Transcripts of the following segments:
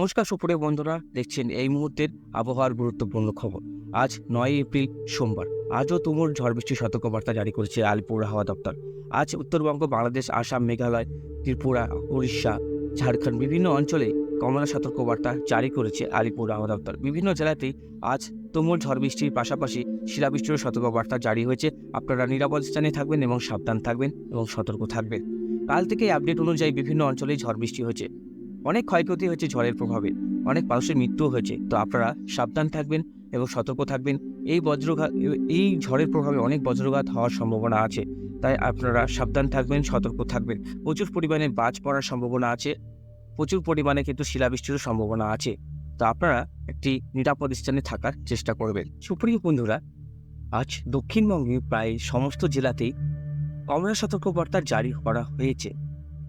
নমস্কার সুপ্রিয় বন্ধুরা, দেখছেন এই মুহূর্তের আবহাওয়ার গুরুত্বপূর্ণ খবর। আজ নয় এপ্রিল, সোমবার। আজও তুমুল ঝড় বৃষ্টির সতর্কবার্তা জারি করেছে আলিপুর হাওয়া দপ্তর। আজ উত্তরবঙ্গ, বাংলাদেশ, আসাম, মেঘালয়, ত্রিপুরা, উড়িষ্যা, ঝাড়খণ্ড বিভিন্ন অঞ্চলে কমলা সতর্কবার্তা জারি করেছে আলিপুর হাওয়া দপ্তর। বিভিন্ন জেলাতেই আজ তুমুল ঝড় বৃষ্টির পাশাপাশি শিলাবৃষ্টির সতর্কবার্তা জারি হয়েছে। আপনারা নিরাপদ স্থানে থাকবেন এবং সাবধান থাকবেন এবং সতর্ক থাকবেন। কাল থেকে আপডেট অনুযায়ী বিভিন্ন অঞ্চলেই ঝড় বৃষ্টি হয়েছে। অনেক ক্ষয়ক্ষতি হয়েছে ঝড়ের প্রভাবে। অনেক মানুষের মৃত্যুও হয়েছে। তো আপনারা সাবধান থাকবেন এবং সতর্ক থাকবেন। এই বজ্রঘাত, এই ঝড়ের প্রভাবে অনেক বজ্রঘাত হওয়ার সম্ভাবনা আছে। তাই আপনারা সাবধান থাকবেন, সতর্ক থাকবেন। প্রচুর পরিমাণে বাজ পড়ার সম্ভাবনা আছে। প্রচুর পরিমাণে কিন্তু শিলাবৃষ্টিরও সম্ভাবনা আছে। তো আপনারা একটি নিরাপদ স্থানে থাকার চেষ্টা করবেন। সুপ্রিয় বন্ধুরা, আজ দক্ষিণবঙ্গে প্রায় সমস্ত জেলাতেই কমলা সতর্কবার্তা জারি করা হয়েছে।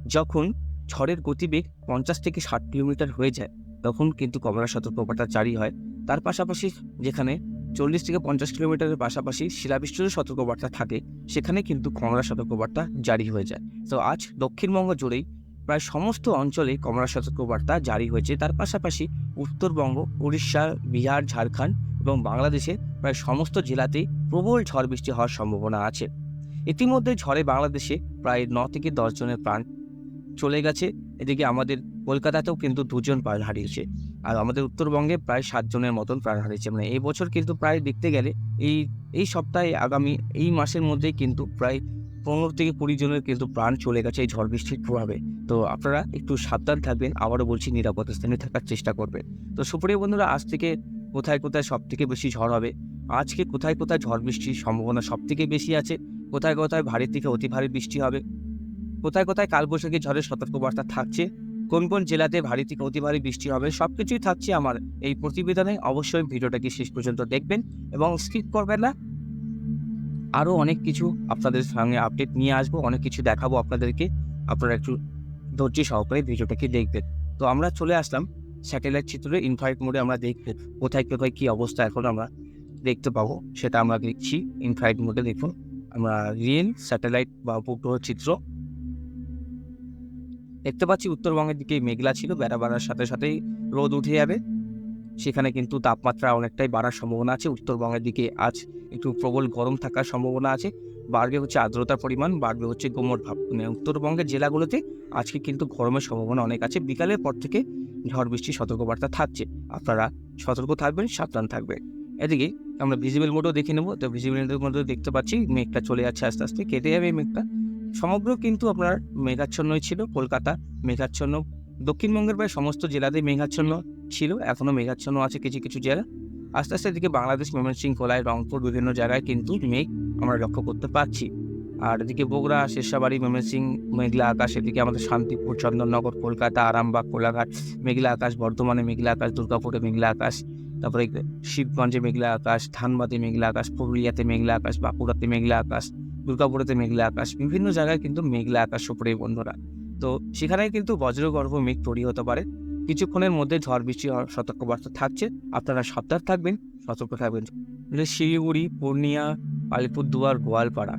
যখন ঝড়ের গতিবেগ পঞ্চাশ থেকে ষাট কিলোমিটার হয়ে যায়। তখন কিন্তু কমলা সতর্কবার্তা জারি হয়। তার পাশাপাশি যেখানে চল্লিশ থেকে পঞ্চাশ কিলোমিটারের পাশাপাশি শিলাবৃষ্টিরও সতর্কবার্তা থাকে, সেখানে কিন্তু কমলা সতর্কবার্তা জারি হয়ে যায়। তো আজ দক্ষিণবঙ্গ জুড়েই প্রায় সমস্ত অঞ্চলে কমলা সতর্কবার্তা জারি হয়েছে। তার পাশাপাশি উত্তরবঙ্গ, উড়িষ্যা, বিহার, ঝাড়খণ্ড এবং বাংলাদেশে প্রায় সমস্ত জেলাতেই প্রবল ঝড় বৃষ্টি হওয়ার সম্ভাবনা আছে। ইতিমধ্যে ঝড়ে বাংলাদেশে প্রায় ন থেকে দশ জনের প্রাণ চলে গেছে। এদিকে আমাদের কলকাতাতেও কিন্তু দুজন প্রাণ হারিয়েছে। আর আমাদের উত্তরবঙ্গে প্রায় সাতজনের মতন প্রাণ হারিয়েছে। মানে এই বছর কিন্তু প্রায় দেখতে গেলে এই এই সপ্তাহে আগামী এই মাসের মধ্যেই কিন্তু প্রায় পনেরো থেকে কুড়ি জনের কিন্তু প্রাণ চলে গেছে এই ঝড় বৃষ্টির প্রভাবে। তো আপনারা একটু সাবধান থাকবেন। আবারও বলছি নিরাপদ স্থানে থাকার চেষ্টা করবেন। তো সুপ্রিয় বন্ধুরা, আজ থেকে কোথায় কোথায় সব থেকে বেশি ঝড় হবে? আজকে কোথায় কোথায় ঝড় বৃষ্টির সম্ভাবনা সব থেকে বেশি আছে? কোথায় কোথায় ভারী থেকে অতি ভারী বৃষ্টি হবে? কোথায় কোথায় কালবৈশাখী ঝড়ের সতর্কবার্তা থাকছে, কোন কোন জেলাতে ভারী থেকে অতি ভারী বৃষ্টি হবে সব কিছুই থাকছে আমার এই প্রতিবেদনে। অবশ্যই ভিডিওটাকে শেষ পর্যন্ত দেখবেন এবং স্কিপ করবেন না। আরও অনেক কিছু আপনাদের সঙ্গে আপডেট নিয়ে আসব, অনেক কিছু দেখাবো আপনাদেরকে। আপনারা একটু ধৈর্য সহকারে ভিডিওটাকে দেখবেন। তো আমরা চলে আসলাম স্যাটেলাইট চিত্রে ইনফ্রাইট মোডে আমরা দেখব কোথায় কোথায় কী অবস্থা এখন আমরা দেখতে পাবো সেটা আমরা দেখছি। ইনফ্রাইট মোডে দেখুন, আমরা রিয়েল স্যাটেলাইট বা উপগ্রহ চিত্র। দেখতে পাচ্ছি উত্তরবঙ্গের দিকে মেঘলা ছিল, বেড়া বাড়ার সাথে সাথেই রোদ উঠে যাবে। সেখানে কিন্তু তাপমাত্রা অনেকটাই বাড়ার সম্ভাবনা আছে। উত্তরবঙ্গের দিকে আজ একটু প্রবল গরম থাকার সম্ভাবনা আছে। বাড়বে হচ্ছে আর্দ্রতার পরিমাণ, বাড়বে হচ্ছে গোমর ভাব। মানে উত্তরবঙ্গের জেলাগুলোতে আজকে কিন্তু গরমের সম্ভাবনা অনেক আছে। বিকালের পর থেকে ঝড় বৃষ্টির সতর্কবার্তা থাকছে। আপনারা সতর্ক থাকবেন, সাবধান থাকবেন। এদিকে আমরা ভিজিবল মোডও দেখে নেব। তো ভিজিবল মোডও দেখতে পাচ্ছি মেঘটা চলে যাচ্ছে আস্তে আস্তে। কেটে যাবে মেঘটা। সমগ্র কিন্তু আপনার মেঘাচ্ছন্নই ছিল, কলকাতা মেঘাচ্ছন্ন, দক্ষিণবঙ্গের প্রায় সমস্ত জেলাতেই মেঘাচ্ছন্ন ছিল, এখনও মেঘাচ্ছন্ন আছে কিছু কিছু জেলা। আস্তে আস্তে এদিকে বাংলাদেশ, ময়মনসিংহ কোলায় রংপুর বিভিন্ন জায়গায় কিন্তু মেঘ আমরা লক্ষ্য করতে পারছি। আর এদিকে বগুড়া, শেরশাবাড়ি, ময়মনসিংহ, মেঘলা আকাশ, এদিকে আমাদের শান্তিপুর, চন্দননগর, কলকাতা, আরামবাগ, কোলাঘাট, মেঘলা আকাশ, বর্ধমানে মেঘলা আকাশ, দুর্গাপুরে মেঘলা আকাশ, তারপরে শিবগঞ্জে মেঘলা আকাশ, ধানবাদে মেঘলা আকাশ, পুরুলিয়াতে মেঘলা আকাশ, বাঁকুড়াতে মেঘলা আকাশ দুর্গাপুরেতে মেঘলা আকাশ, বিভিন্ন জায়গায় কিন্তু মেঘলা আকাশ উপরে বন্ধুরা। তো সেখানে কিন্তু বজ্রগর্ভ মেঘ তৈরি হতে পারে। কিছুক্ষণের মধ্যে ঝড় বৃষ্টি হওয়ার সতর্কবার্তা থাকছে। আপনারা সাবধান থাকবেন, সতর্ক থাকবেন। শিলিগুড়ি, পূর্ণিয়া, আলিপুরদুয়ার, গোয়ালপাড়া।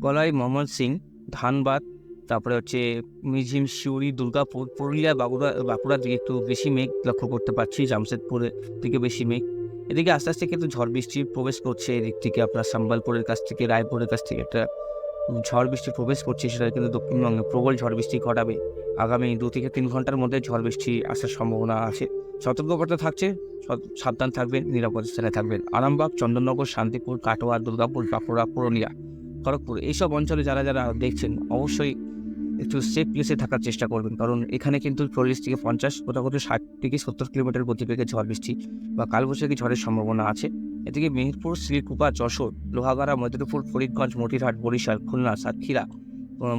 গলায় মোহাম্মদ সিং, ধানবাদ, তারপরে হচ্ছে মিঝিম শিউরি, দুর্গাপুর, পুরুলিয়া, বাঁকুড়া, বাঁকুড়ার দিকে একটু বেশি মেঘ লক্ষ্য করতে পারছি। জামশেদপুরের দিকে বেশি মেঘ। এদিকে আস্তে আস্তে কিন্তু ঝড় বৃষ্টি প্রবেশ করছে এদিক থেকে আপনার সম্বলপুরের কাছ থেকে, রায়পুরের কাছ থেকে একটা ঝড় বৃষ্টি প্রবেশ করছে, সেটা কিন্তু দক্ষিণবঙ্গে প্রবল ঝড় বৃষ্টি ঘটাবে। আগামী দু থেকে তিন ঘণ্টার মধ্যে ঝড় বৃষ্টি আসার সম্ভাবনা আছে। সতর্কতা থাকছে সাবধান থাকবেন, নিরাপদ স্থানে থাকবেন। আরামবাগ, চন্দননগর, শান্তিপুর, কাটোয়া, দুর্গাপুর, বাঁকুড়া, পুরুলিয়া, খড়গপুর, এইসব অঞ্চলে যারা যারা দেখছেন, অবশ্যই একটু সেফ প্লেসে থাকার চেষ্টা করবেন। কারণ এখানে কিন্তু চল্লিশ থেকে পঞ্চাশ, কোথাও কোথাও ষাট থেকে সত্তর কিলোমিটার গতিবেগে ঝড় বৃষ্টি বা কালবৈশাখী ঝড়ের সম্ভাবনা আছে। এদিকে মেহেরপুর শ্রীকুপা যশোর, লোহাগাড়া মধুরপুর ফরিদগঞ্জ, মতিরহাট, বরিশাল, খুলনা, সাতক্ষীরা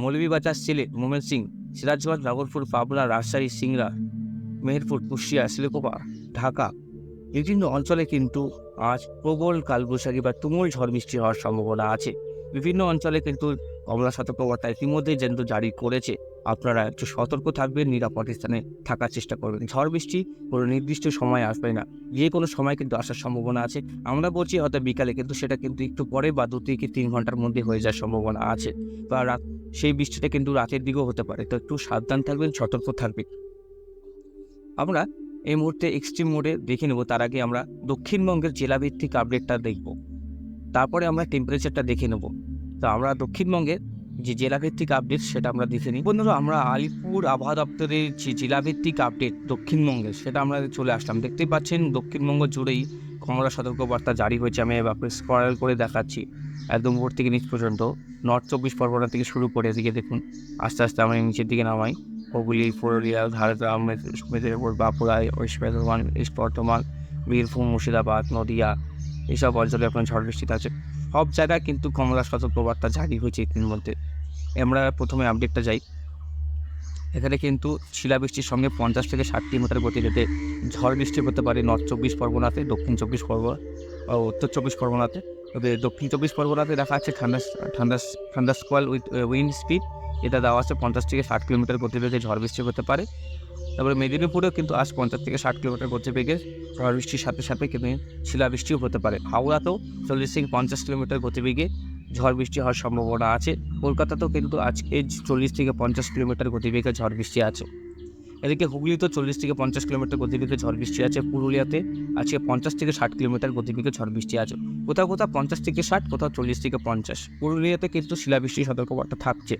মৌলভীবাজার, সিলেট, মোমেন সিং, সিরাজগঞ্জ, নগরপুর, পাবনা, রাজশাহী, সিংড়া, মেহেরপুর, কুশিয়া শিলকুপা ঢাকা বিভিন্ন অঞ্চলে কিন্তু আজ প্রবল কালবৈশাখী বা তুমুল ঝড় বৃষ্টি হওয়ার সম্ভাবনা আছে। বিভিন্ন অঞ্চলে কিন্তু কমলা সতর্কবার্তা ইতিমধ্যেই কিন্তু জারি করেছে, আপনারা একটু সতর্ক থাকবেন, নিরাপদ স্থানে থাকার চেষ্টা করবেন। ঝড় বৃষ্টি কোনো নির্দিষ্ট সময় আসবে না, যে কোনো সময় কিন্তু আসার সম্ভাবনা আছে। আমরা বলছি হয়তো বিকালে, কিন্তু সেটা কিন্তু একটু পরে বা দু থেকে তিন ঘণ্টার মধ্যে হয়ে যাওয়ার সম্ভাবনা আছে বা রাত, সেই বৃষ্টিটা কিন্তু রাতের দিকেও হতে পারে। তো একটু সাবধান থাকবেন, সতর্ক থাকবেন। আমরা এই মুহূর্তে এক্সট্রিম মোডে দেখে নেব, তার আগে আমরা দক্ষিণবঙ্গের জেলাভিত্তিক আপডেটটা দেখব। তারপরে আমরা টেম্পারেচারটা দেখে নেব। তো আমরা দক্ষিণবঙ্গের যে জেলাভিত্তিক আপডেট সেটা আমরা দেখে নিই। বন্ধুরা, আমরা আলিপুর আবহাওয়া দপ্তরের যে জেলাভিত্তিক আপডেট দক্ষিণবঙ্গের, সেটা আমরা চলে আসলাম। দেখতেই পাচ্ছেন, দক্ষিণবঙ্গ জুড়েই কমলা সতর্কবার্তা জারি হয়েছে। আমি এবার স্করাল করে দেখাচ্ছি। একদম উপর থেকে নিচ পর্যন্ত। নর্থ চব্বিশ পরগনা থেকে শুরু করে এদিকে দেখুন, আস্তে আস্তে আমরা নিচের দিকে নামাই। হুগলি, পুরুলিয়া, ঝাড়গ্রাম, মেদিনীপুর বাঁকুড়া, ওয়েস্ট বর্ধমান বর্ধমান, বীরভূম, মুর্শিদাবাদ, নদিয়া এইসব অঞ্চলে আপনার ঝড় বৃষ্টি আছে সব জায়গায় কিন্তু কমলা সতর্কবার্তা জারি হয়েছে ইতিমধ্যে। মধ্যে আমরা প্রথমে আপডেটটা যাই। এখানে কিন্তু শিলাবৃষ্টির সঙ্গে পঞ্চাশ থেকে ষাট কিলোমিটার যেতে ঝড় বৃষ্টি হতে পারে নর্থ চব্বিশ পরগনাতে, দক্ষিণ চব্বিশ পরগনা, ও উত্তর চব্বিশ পরগনাতে। তবে দক্ষিণ চব্বিশ পরগনাতে দেখা যাচ্ছে ঠান্ডা ঠান্ডা ঠান্ডা স্কোয়াল উইথ উইন্ড স্পিড এটা দেওয়া আছে পঞ্চাশ থেকে ষাট কিলোমিটার গতিবেগে ঝড় বৃষ্টি হতে পারে। তারপরে মেদিনীপুরেও কিন্তু আজ পঞ্চাশ থেকে ষাট কিলোমিটার গতিবেগে ঝড় বৃষ্টির সাথে সাথে কিন্তু শিলাবৃষ্টিও হতে পারে। হাওড়াতেও চল্লিশ থেকে পঞ্চাশ কিলোমিটার গতিবেগে ঝড় বৃষ্টি হওয়ার সম্ভাবনা আছে। কলকাতাতেও কিন্তু আজকে চল্লিশ থেকে পঞ্চাশ কিলোমিটার গতিবেগে ঝড় বৃষ্টি আছে। এদিকে হুগলিতেও চল্লিশ থেকে পঞ্চাশ কিলোমিটার গতিবেগে ঝড় বৃষ্টি আছে। পুরুলিয়াতে আজকে পঞ্চাশ থেকে ষাট কিলোমিটার গতিবেগে ঝড় বৃষ্টি আছে। কোথাও কোথাও পঞ্চাশ থেকে ষাট, কোথাও চল্লিশ থেকে পঞ্চাশ। পুরুলিয়াতে কিন্তু শিলাবৃষ্টির সতর্কবার্তা থাকছে।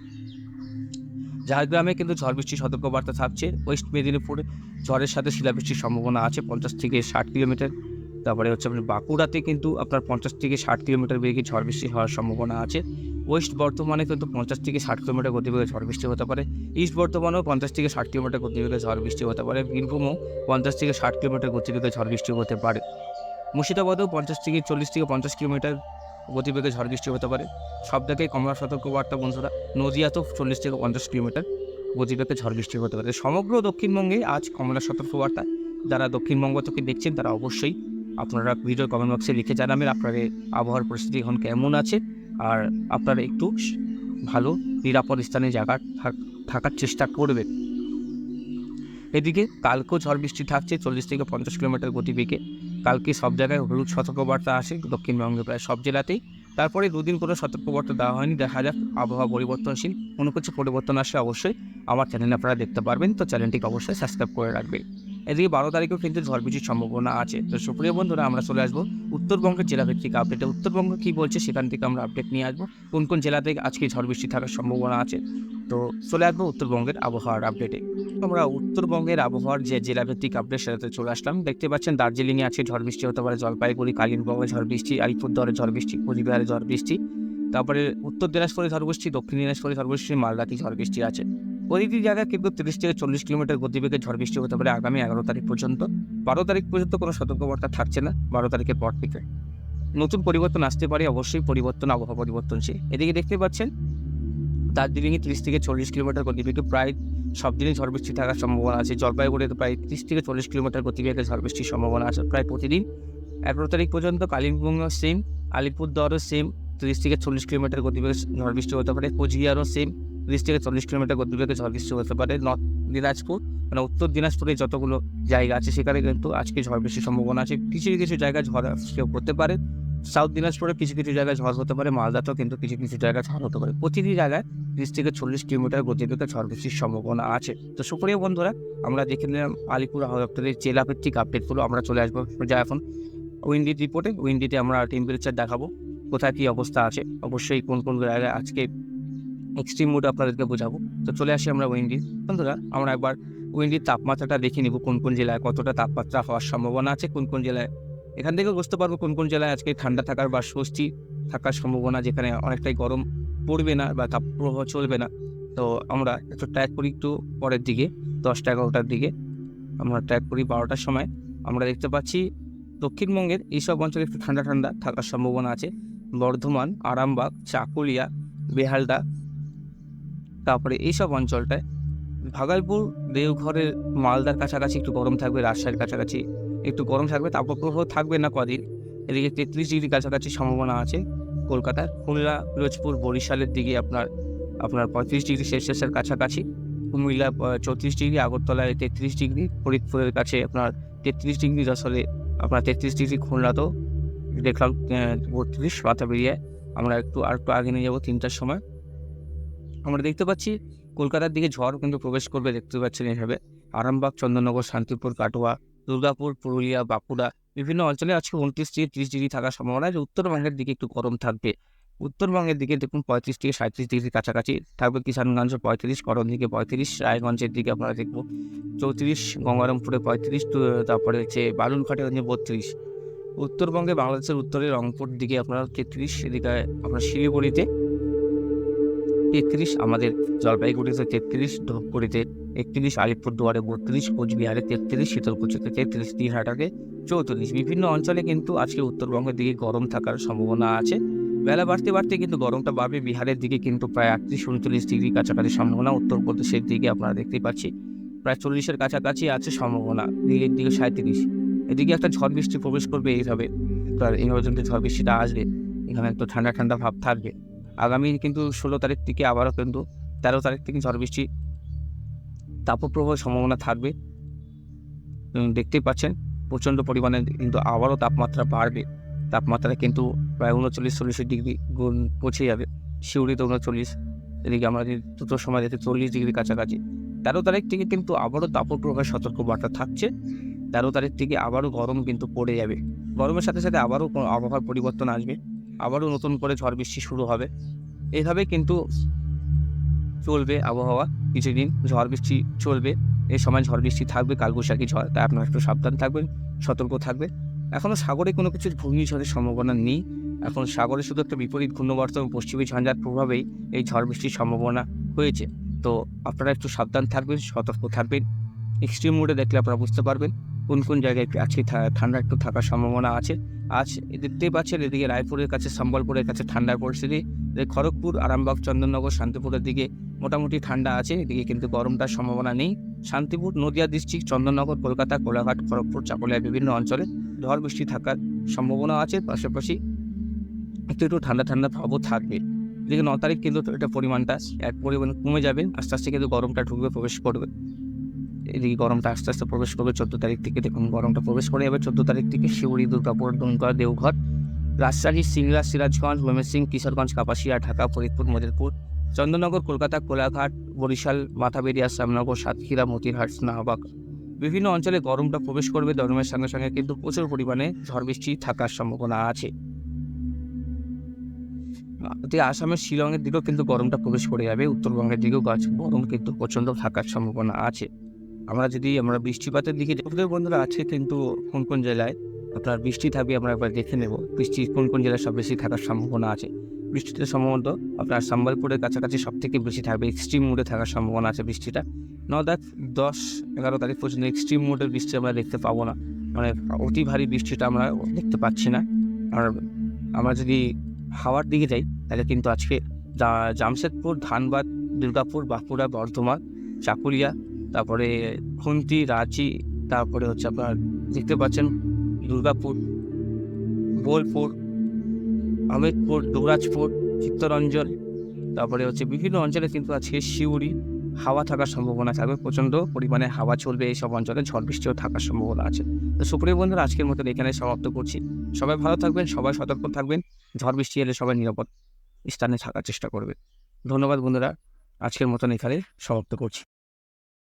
ঝাড়গ্রামে কিন্তু ঝড় বৃষ্টির সতর্কবার্তা থাকছে। ওয়েস্ট মেদিনীপুরে ঝড়ের সাথে শিলাবৃষ্টির সম্ভাবনা আছে পঞ্চাশ থেকে ষাট কিলোমিটার। তারপরে হচ্ছে আপনার বাঁকুড়াতে কিন্তু আপনার পঞ্চাশ থেকে ষাট কিলোমিটার বেগে ঝড় বৃষ্টি হওয়ার সম্ভাবনা আছে। ওয়েস্ট বর্ধমানে কিন্তু পঞ্চাশ থেকে ষাট কিলোমিটার গতিবেগে ঝড় বৃষ্টি হতে পারে। ইস্ট বর্ধমানেও পঞ্চাশ থেকে ষাট কিলোমিটার গতিবেগে ঝড় বৃষ্টি হতে পারে। বীরভূমও পঞ্চাশ থেকে ষাট কিলোমিটার গতিবেগে ঝড় বৃষ্টি হতে পারে। মুর্শিদাবাদেও পঞ্চাশ থেকে চল্লিশ থেকে পঞ্চাশ কিলোমিটার গতিবেগে ঝড় বৃষ্টি হতে পারে। সব জায়গায় কমলা সতর্কবার্তা বন্ধুরা। নদিয়াতেও চল্লিশ থেকে পঞ্চাশ কিলোমিটার গতিবেগে ঝড় বৃষ্টি হতে পারে। সমগ্র দক্ষিণবঙ্গে আজ কমলা সতর্কবার্তা যারা দক্ষিণবঙ্গ থেকে দেখছেন, তারা অবশ্যই আপনারা ভিডিও কমেন্ট বক্সে লিখে জানাবেন আপনাদের আবহাওয়ার পরিস্থিতি এখন কেমন আছে। আর আপনারা একটু ভালো, নিরাপদ স্থানে জায়গা থাক- থাকার চেষ্টা করবেন। এদিকে কালকেও ঝড় বৃষ্টি থাকছে, চল্লিশ থেকে পঞ্চাশ কিলোমিটার গতিবেগে। কালকে সব জায়গায় হলুদ সতর্কবার্তা আসে দক্ষিণবঙ্গে প্রায় সব জেলাতেই। তারপরে দুদিন কোনো সতর্কবার্তা দেওয়া হয়নি, দেখা যাক, আবহাওয়া পরিবর্তনশীল, কোনো কিছু পরিবর্তন আসলে অবশ্যই আমার চ্যানেলে আপনারা দেখতে পারবেন, তো চ্যানেলটিকে অবশ্যই সাবস্ক্রাইব করে রাখবেন। এদিকে বারো তারিখেও কিন্তু ঝড় বৃষ্টির সম্ভাবনা আছে, তো সুপ্রিয় বন্ধুরা, আমরা চলে আসব উত্তরবঙ্গের জেলাভিত্তিক আপডেটে উত্তরবঙ্গ কী বলছে সেখান থেকে আমরা আপডেট নিয়ে আসব, কোন কোন জেলাতে আজকে ঝড় বৃষ্টি থাকার সম্ভাবনা আছে। তো চলে আসব উত্তরবঙ্গের আবহাওয়ার আপডেটে আমরা উত্তরবঙ্গের আবহাওয়ার যে জেলাভিত্তিক আপডেট সেটাতে চলে আসলাম, দেখতে পাচ্ছেন দার্জিলিংয়ে আছে ঝড় বৃষ্টি, হতে পারে জলপাইগুড়ি, কালিম্পংয়ে ঝড় বৃষ্টি, আলিপুরদুয়ারে ঝড় বৃষ্টি, কোচবিহারে ঝড় বৃষ্টি। তারপরে উত্তর দিনাজপুরে ঝড় বৃষ্টি, দক্ষিণ দিনাজপুরে ঝড় বৃষ্টি, মালদাতে ঝড় বৃষ্টি আছে। প্রতিটি জায়গায় কিন্তু তিরিশ থেকে চল্লিশ কিলোমিটার গতিবেগে ঝড় বৃষ্টি হতে পারে আগামী এগারো তারিখ পর্যন্ত। বারো তারিখ পর্যন্ত কোনো সতর্কবার্তা থাকছে না বারো তারিখের পর থেকে। নতুন পরিবর্তন আসতে পারে, অবশ্যই পরিবর্তন, আবহাওয়া পরিবর্তনশীল। এদিকে দেখতে পাচ্ছেন দার্জিলিংয়ে তিরিশ থেকে চল্লিশ কিলোমিটার গতিবেগে প্রায় সব দিনই ঝড় বৃষ্টি থাকার সম্ভাবনা আছে। জলপাইগুড়িতে প্রায় তিরিশ থেকে চল্লিশ কিলোমিটার গতিবেগে ঝড় বৃষ্টির সম্ভাবনা আছে প্রায় প্রতিদিন। এগারো তারিখ পর্যন্ত কালিম্পংও সেম আলিপুরদুয়ারও সেম তিরিশ থেকে চল্লিশ কিলোমিটার গতিবেগে ঝড় বৃষ্টি হতে পারে। কোচবিহারও সেম তিরিশ থেকে চল্লিশ কিলোমিটার গতিবেগে ঝড় বৃষ্টি হতে পারে। নর্থ দিনাজপুর মানে উত্তর দিনাজপুরে যতগুলো জায়গা আছে সেখানে কিন্তু আজকে ঝড় বৃষ্টির সম্ভাবনা আছে। কিছু কিছু জায়গায় ঝড় কেউ করতে পারে। সাউথ দিনাজপুরে কিছু কিছু জায়গায় ঝড় হতে পারে, মালদাতেও কিন্তু কিছু কিছু জায়গায় ঝড় হতে পারে। প্রতিটি জায়গায় তিরিশ থেকে চল্লিশ কিলোমিটার গতিবেগে ঝড় বৃষ্টির সম্ভাবনা আছে। তো সুপ্রিয় বন্ধুরা, আমরা দেখে নিলাম আলিপুর আবহাওয়া দপ্তরের জেলাভিত্তিক আপডেটগুলো আমরা চলে আসব যা এখন উইন্ডি রিপোর্টে উইন্ডিতে আমরা টেম্পারেচার দেখাবো, কোথায় কী অবস্থা আছে, অবশ্যই কোন কোন জায়গায় আজকে এক্সট্রিম মুড আপনাদেরকে বোঝাবো। তো চলে আসি আমরা উইন্ডি বন্ধুরা, আমরা একবার উইন্ডির তাপমাত্রাটা দেখে নিব, কোন কোন জেলায় কতটা তাপমাত্রা হওয়ার সম্ভাবনা আছে, কোন কোন জেলায় এখান থেকে বুঝতে পারব কোন কোন জেলায় আজকে ঠান্ডা থাকার বা স্বস্তি থাকার সম্ভাবনা যেখানে অনেকটাই গরম পড়বে না বা তাপপ্রবাহ চলবে না। তো আমরা একটু ট্র্যাক করি একটু পরের দিকে, দশটা এগারোটার দিকে। আমরা ট্র্যাক করি বারোটার সময়। আমরা দেখতে পাচ্ছি দক্ষিণবঙ্গের এইসব অঞ্চলে একটু ঠান্ডা ঠান্ডা থাকার সম্ভাবনা আছে। বর্ধমান, আরামবাগ, চাকুলিয়া, বেহালদা, তারপরে এইসব অঞ্চলটায়। ভাগলপুর, দেওঘরের, মালদার কাছাকাছি একটু গরম থাকবে, রাজশাহীর কাছাকাছি। একটু গরম থাকবে, তাপপ্রবাহ থাকবে না কদিন। এদিকে তেত্রিশ ডিগ্রি কাছাকাছি সম্ভাবনা আছে কলকাতার। খুলনা পিরোজপুর, বরিশালের দিকে আপনার আপনার পঁয়ত্রিশ ডিগ্রি সেলসিয়াসের কাছাকাছি। কুমিল্লা চৌত্রিশ ডিগ্রি, আগরতলায় তেত্রিশ ডিগ্রি, ফরিদপুরের কাছে আপনার তেত্রিশ ডিগ্রি, যশোরে আপনার তেত্রিশ ডিগ্রি, খুলনাতেও দেখলাম বত্রিশ মাথা বেরিয়ে আমরা একটু, আর একটু আগে নিয়ে যাব তিনটার সময়। আমরা দেখতে পাচ্ছি কলকাতার দিকে ঝড় কিন্তু প্রবেশ করবে, দেখতে পাচ্ছেন এভাবে। আরামবাগ চন্দননগর শান্তিপুর, কাটোয়া দুর্গাপুর, পুরুলিয়া, বাঁকুড়া বিভিন্ন অঞ্চলে আজকে উনত্রিশ থেকে ত্রিশ ডিগ্রি থাকার সম্ভাবনা আছে। উত্তরবঙ্গের দিকে একটু গরম থাকবে। উত্তরবঙ্গের দিকে দেখুন পঁয়ত্রিশ থেকে সাঁত্রিশ ডিগ্রির কাছাকাছি থাকবে। কিষানগঞ্জ পঁয়ত্রিশ করণ দিকে পঁয়ত্রিশ, রায়গঞ্জের দিকে আপনারা দেখব চৌত্রিশ, গঙ্গারামপুরে পঁয়ত্রিশ তারপরে হচ্ছে বালুরঘাটে হচ্ছে বত্রিশ। উত্তরবঙ্গে বাংলাদেশের উত্তরে রংপুর দিকে আপনার তেত্রিশ, এদিকে আপনার শিলিগুড়িতে তেত্রিশ, আমাদের জলপাইগুড়িতে তেত্রিশ, ধূপগুড়িতে একত্রিশ, আলিপুরদুয়ারে বত্রিশ, কোচবিহারে তেত্রিশ, শীতলকুচিতে তেত্রিশ দিনহাটাতে চৌত্রিশ। বিভিন্ন অঞ্চলে কিন্তু আজকে উত্তরবঙ্গের দিকে গরম থাকার সম্ভাবনা আছে। বেলা বাড়তে বাড়তে কিন্তু গরমটা বাড়বে। বিহারের দিকে কিন্তু প্রায় আটত্রিশ, উনচল্লিশ ডিগ্রি কাছাকাছি সম্ভাবনা। উত্তরপ্রদেশের দিকে আপনারা দেখতেই পাচ্ছি, প্রায় চল্লিশের কাছাকাছি আছে সম্ভাবনা। দিল্লির দিকে সাঁত্রিশ এদিকে একটা ঝড় বৃষ্টি প্রবেশ করবে এইভাবে। তার এইভাবে যদি ঝড় বৃষ্টিটা আসবে। এখানে একটু ঠান্ডা ঠান্ডা ভাব থাকবে। আগামী কিন্তু ষোলো তারিখ থেকে আবারও কিন্তু তেরো তারিখ থেকে ঝড় বৃষ্টি তাপপ্রবাহের সম্ভাবনা থাকবে। দেখতেই পাচ্ছেন, প্রচণ্ড পরিমাণে কিন্তু আবারও তাপমাত্রা বাড়বে। তাপমাত্রা কিন্তু প্রায় উনচল্লিশ, চল্লিশ ডিগ্রি গুণ পৌঁছে যাবে। শিউরিতে উনচল্লিশ, এদিকে আমরা দুটোর সময় যেতে চল্লিশ ডিগ্রি কাছাকাছি। তেরো তারিখ থেকে কিন্তু আবারও তাপপ্রবাহের সতর্ক বার্তা থাকছে। তেরো তারিখ থেকে আবারও গরম কিন্তু পড়ে যাবে। গরমের সাথে সাথে আবারও আবহাওয়ার পরিবর্তন আসবে। আবারও নতুন করে ঝড় বৃষ্টি শুরু হবে। এইভাবে কিন্তু চলবে আবহাওয়া। কিছুদিন ঝড় বৃষ্টি চলবে। এই সময় ঝড় বৃষ্টি থাকবে, কালবৈশাখী ঝড়। তাই আপনারা একটু সাবধান থাকবেন, সতর্ক থাকবে এখনও সাগরে কোনো কিছু ঘূর্ণিঝড়ের সম্ভাবনা নেই। এখন সাগরে শুধু একটা বিপরীত ঘূর্ণবর্ত এবং পশ্চিমী ঝঞ্ঝার প্রভাবেই এই ঝড় বৃষ্টির সম্ভাবনা হয়েছে। তো আপনারা একটু সাবধান থাকবেন, সতর্ক থাকবেন। এক্সট্রিম মোডে দেখলে আপনারা বুঝতে পারবেন। কোন কোন জায়গায় আজকে ঠান্ডা একটু থাকার সম্ভাবনা আছে। আজ দেখতেই পাচ্ছেন, এদিকে রায়পুরের কাছে, সম্বলপুরের কাছে ঠান্ডার পরিস্থিতি খড়গপুর, আরামবাগ, চন্দননগর, শান্তিপুরের দিকে মোটামুটি ঠান্ডা আছে। এদিকে কিন্তু গরমটার সম্ভাবনা নেই। শান্তিপুর, নদিয়া ডিস্ট্রিক্ট, চন্দননগর, কলকাতা, কোলাঘাট, খড়গপুর, চাকুলিয়া বিভিন্ন অঞ্চলে ঝড় বৃষ্টি থাকার সম্ভাবনা আছে। পাশাপাশি একটু একটু ঠান্ডা ঠান্ডা ভাবও থাকবে। এদিকে ন তারিখ কিন্তু এটা পরিমাণটা এক পরিমাণ কমে যাবে। আস্তে আস্তে কিন্তু গরমটা ঢুকবে, প্রবেশ করবে। এদিকে গরমটা আস্তে আস্তে প্রবেশ করবে চোদ্দ তারিখ থেকে। দেখুন, গরমটা প্রবেশ করে যাবে চোদ্দ তারিখ থেকে শিউড়ি, দুর্গাপুর দুমকা দেওঘর, রাজশাহী সিংড়া সিরাজগঞ্জ, ময়মনসিংহ, কিশোরগঞ্জ, কাপাসিয়া, ঢাকা, ফরিদপুর মদিরপুর চন্দননগর, কলকাতা, কোলাঘাট, বরিশাল, মাথাবেরিয়া, শ্যামনগর, সাতক্ষীরা, মতিরহাট স্নাহবাগ বিভিন্ন অঞ্চলে গরমটা প্রবেশ করবে। গরমের সঙ্গে সঙ্গে কিন্তু প্রচুর পরিমাণে ঝড় বৃষ্টি থাকার সম্ভাবনা আছে। আসামের শিলংয়ের দিকেও কিন্তু গরমটা প্রবেশ করে যাবে। উত্তরবঙ্গের দিকেও গাছ গরম কিন্তু প্রচণ্ড থাকার সম্ভাবনা আছে। আমরা যদি আমরা বৃষ্টিপাতের দিকে বন্ধুরা আছে কিন্তু কোন কোন জেলায়? আপনার বৃষ্টি থাকবে আমরা একবার দেখে নেব। বৃষ্টি কোন কোন জেলায় সব বেশি থাকার সম্ভাবনা আছে? বৃষ্টিতে সম্ভবত আপনার সম্বলপুরের কাছাকাছি সব থেকে বেশি থাকবে এক্সট্রিম মোডে থাকার সম্ভাবনা আছে বৃষ্টিটা। ন দেখ, দশ, এগারো তারিখ পর্যন্ত এক্সট্রিম মুডের বৃষ্টি আমরা দেখতে পাবো না। মানে অতি ভারী বৃষ্টিটা আমরা দেখতে পাচ্ছি না। আর আমরা যদি হাওয়ার দিকে যাই, তাহলে কিন্তু আজকে জামশেদপুর, ধানবাদ, দুর্গাপুর, বাঁকুড়া, বর্ধমান চাকুলিয়া তারপরে খুন্তি, রাঁচি, তারপরে হচ্ছে আপনার দেখতে পাচ্ছেন দুর্গাপুর, বোলপুর, আমেদপুর, দুবরাজপুর, চিত্তরঞ্জন, তারপরে হচ্ছে বিভিন্ন অঞ্চলে কিন্তু আজকে শিউরি হাওয়া থাকার সম্ভাবনা থাকবে, প্রচণ্ড পরিমাণে হাওয়া চলবে এই সব অঞ্চলে, ঝড় বৃষ্টিও থাকার সম্ভাবনা আছে। তো সুপ্রিয় বন্ধুরা, আজকের মতন এখানে সমাপ্ত করছি। সবাই ভালো থাকবেন, সবাই সতর্ক থাকবেন, ঝড় বৃষ্টি এলে সবাই নিরাপদ স্থানে থাকার চেষ্টা করবেন। ধন্যবাদ বন্ধুরা, আজকের মতন এখানে সমাপ্ত করছি।